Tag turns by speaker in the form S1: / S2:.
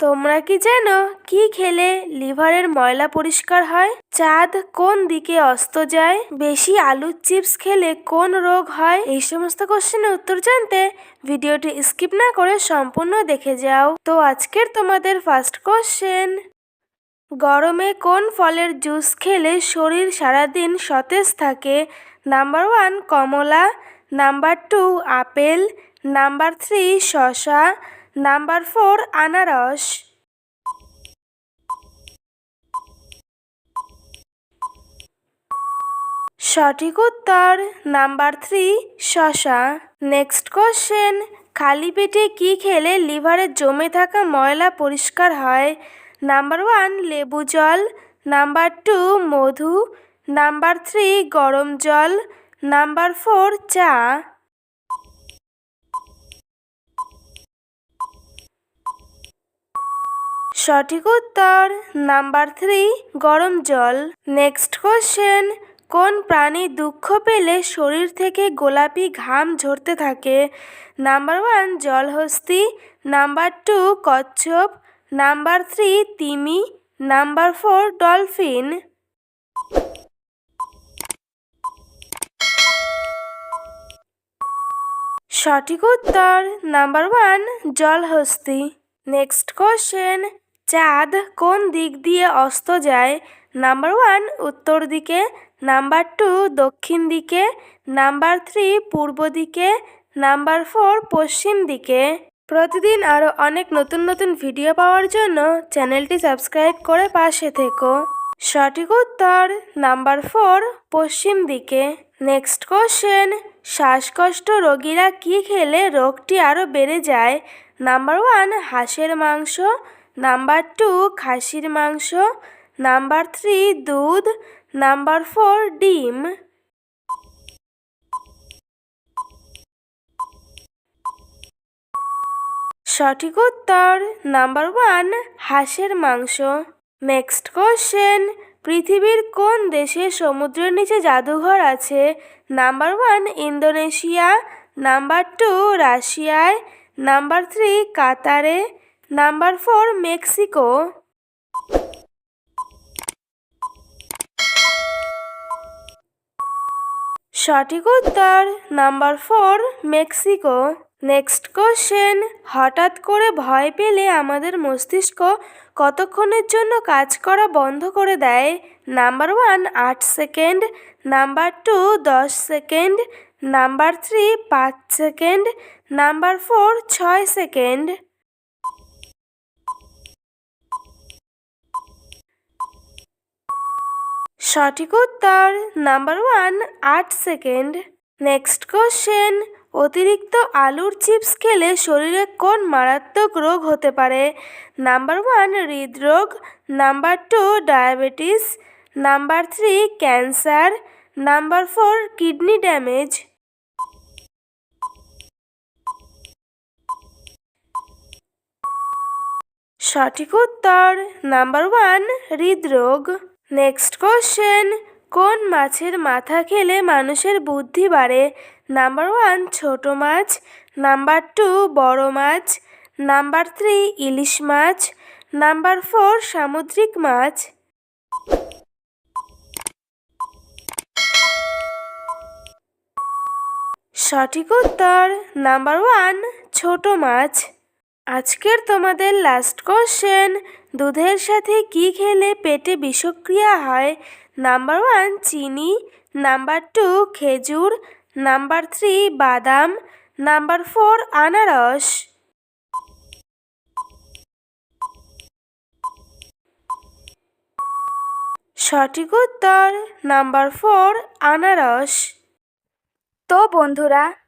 S1: তোমরা কি জানো কি খেলে লিভারের ময়লা পরিষ্কার হয়? চাঁদ কোন দিকে অস্ত যায়? বেশি আলুর চিপস খেলে কোন রোগ হয়? এই সমস্ত কোশ্চেনের উত্তর জানতে ভিডিওটি স্কিপ না করে সম্পূর্ণ দেখে যাও। তো আজকের তোমাদের ফার্স্ট কোশ্চেন গরমে কোন ফলের জুস খেলে শরীর সারাদিন সতেজ থাকে? নাম্বার ওয়ান কমলা number two apple number three শসা নাম্বার ফোর, আনারস। সঠিক উত্তর, নাম্বার থ্রি শসা নেক্সট কোশ্চেন, খালি পেটে কি খেলে লিভারে জমে থাকা ময়লা পরিষ্কার হয়? নাম্বার ওয়ান, লেবু জল। নাম্বার টু, মধু। নাম্বার থ্রি, গরম জল। নাম্বার ফোর, চা। সঠিক উত্তর নাম্বার থ্রি গরম জল। নেক্সট কোশ্চেন কোন প্রাণী দুঃখ পেলে শরীর থেকে গোলাপি ঘাম ঝরতে থাকে? নাম্বার ওয়ান জলহস্তি। নাম্বার টু কচ্ছপ। নাম্বার থ্রি তিমি। নাম্বার ফোর ডলফিন সঠিক উত্তর নাম্বার ওয়ান জলহস্তি। নেক্সট কোশ্চেন চাঁদ কোন দিক দিয়ে অস্ত যায়? নাম্বার ওয়ান, উত্তর দিকে। নাম্বার টু, দক্ষিণ দিকে। নাম্বার থ্রি, পূর্ব দিকে। নাম্বার ফোর, পশ্চিম দিকে। প্রতিদিন আরও অনেক নতুন নতুন ভিডিও পাওয়ার জন্য চ্যানেলটি সাবস্ক্রাইব করে পাশে থেকো। সঠিক উত্তর, নাম্বার ফোর, পশ্চিম দিকে। নেক্সট কোশ্চেন, শ্বাসকষ্ট রোগীরা কি খেলে রোগটি আরও বেড়ে যায়? নাম্বার ওয়ান, হাঁসের মাংস। নাম্বার টু, খাসির মাংস। নাম্বার থ্রি, দুধ। নাম্বার ফোর, ডিম। সঠিক উত্তর, নাম্বার ওয়ান, হাঁসের মাংস। নেক্সট কোশ্চেন, পৃথিবীর কোন দেশে সমুদ্রের নিচে জাদুঘর আছে? Number one, Indonesia. Number two, রাশিয়ায়। নাম্বার থ্রি, কাতারে। Number four, Mexico. সঠিক উত্তর, number four, Mexico. Next question, হঠাৎ করে ভয় পেলে আমাদের মস্তিষ্ক কতক্ষণের জন্য কাজ করা বন্ধ করে দেয়? নাম্বার ওয়ান, আট সেকেন্ড। নাম্বার টু, দশ সেকেন্ড। নাম্বার থ্রি, পাঁচ সেকেন্ড। নাম্বার ফোর, ছয় সেকেন্ড। সঠিক উত্তর নাম্বার ওয়ান আট সেকেন্ড নেক্সট কোশ্চেন অতিরিক্ত আলুর চিপস খেলে শরীরে কোন মারাত্মক রোগ হতে পারে? নাম্বার ওয়ান হৃদরোগ। Number two diabetes number three cancer number four kidney damage সঠিক উত্তর নাম্বার ওয়ান হৃদরোগ। নেক্সট কোশ্চেন কোন মাছের মাথা খেলে মানুষের বুদ্ধি বাড়ে? নাম্বার ওয়ান ছোট মাছ. নাম্বার টু বড় মাছ. নাম্বার থ্রি ইলিশ মাছ. নাম্বার ফোর সামুদ্রিক মাছ. সঠিক উত্তর নাম্বার ওয়ান ছোট মাছ. আজকের তোমাদের লাস্ট কোশ্চেন দুধের সাথে কি খেলে পেটে বিষক্রিয়া হয়? নাম্বার ওয়ান চিনি। নাম্বার টু খেজুর। নাম্বার থ্রি বাদাম। নাম্বার ফোর আনারস। সঠিক উত্তর নাম্বার ফোর আনারস। তো বন্ধুরা